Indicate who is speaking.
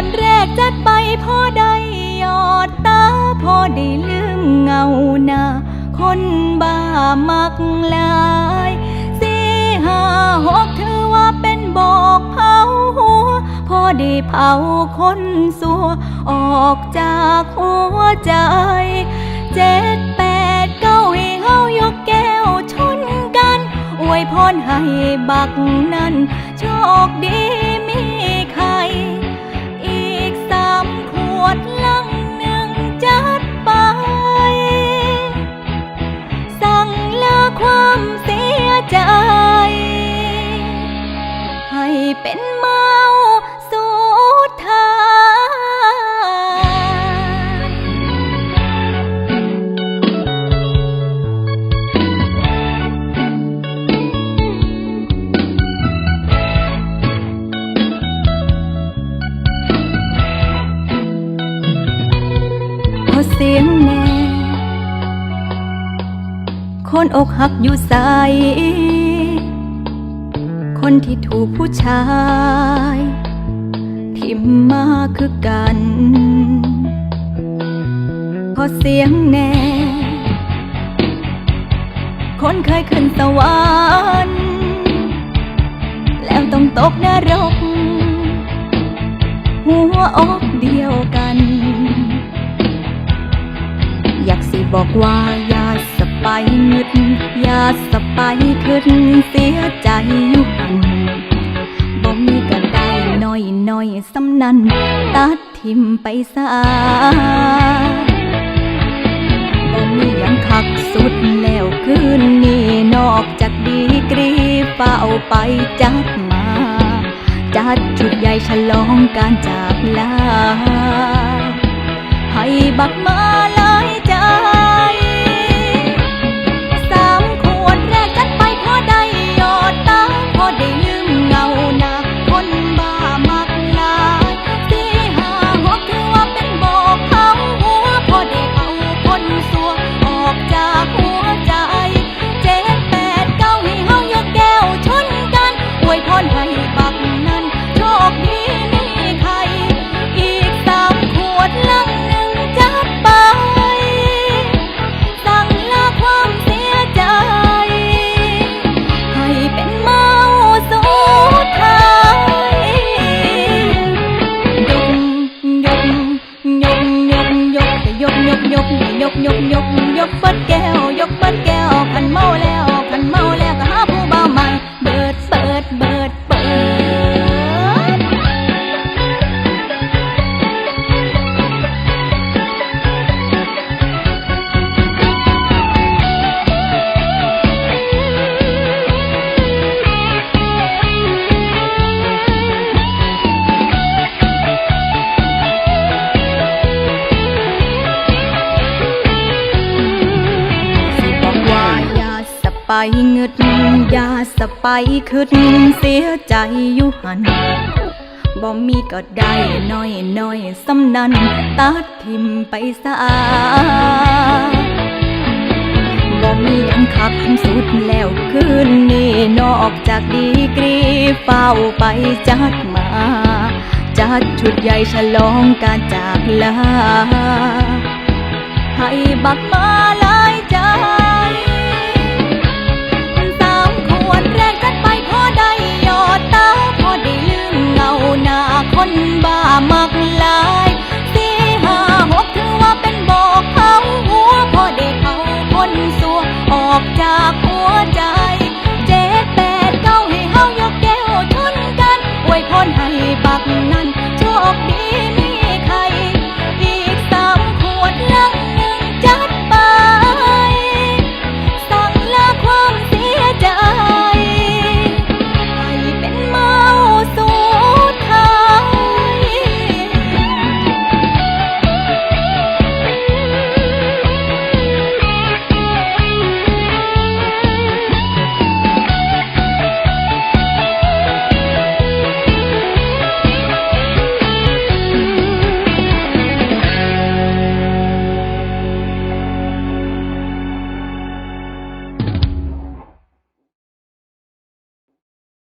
Speaker 1: วนแรกจัดไปพอได้ยอดตาพอได้ลืมเงาหน้าคนบ้ามักลายสี่ห้าหกถือว่าเป็นบอกเผาหัวพอได้เผาคนสัวออกจากหัวใจ เจ็ดแปดเก้าให้เฮายกแก้วชนกัน อวยพรให้บักนั้นโชคดีมีใคร ให้เป็นเมาสุดท้ายขอเสียงแน่คนอกหักอยู่ใส คนที่ถูกผู้ชายทิมมาคือกัน ขอเสียงแน่ คนเคยขึ้นสวรรค์แล้วต้องตกนรก หัวอกเดียวกัน อยากสิบอกว่าอย่า ไปงึดอย่าสไปขึ้นเสียใจอยู่หันบ่มีก็ได้น้อยน้อยสำนันตัดทิมไปซะบ่มียังคักสุดแล้วคืนนี้นอกจากดีกรีเฝ้าไปจัดมา จัดชุดใหญ่ฉลองการจากลาให้บักมา ไปเงึดอย่าสไปขึ้นเสียใจอยู่หันบ่มีก็ได้น้อยน้อยสำนันตัดทิมไปซะบ่มียังขับสุดแล้วคืนนี้นอกจากดีกรีเฝ้าไปจัดมา จัดชุดใหญ่ฉลองการจากลาให้บักมา มัก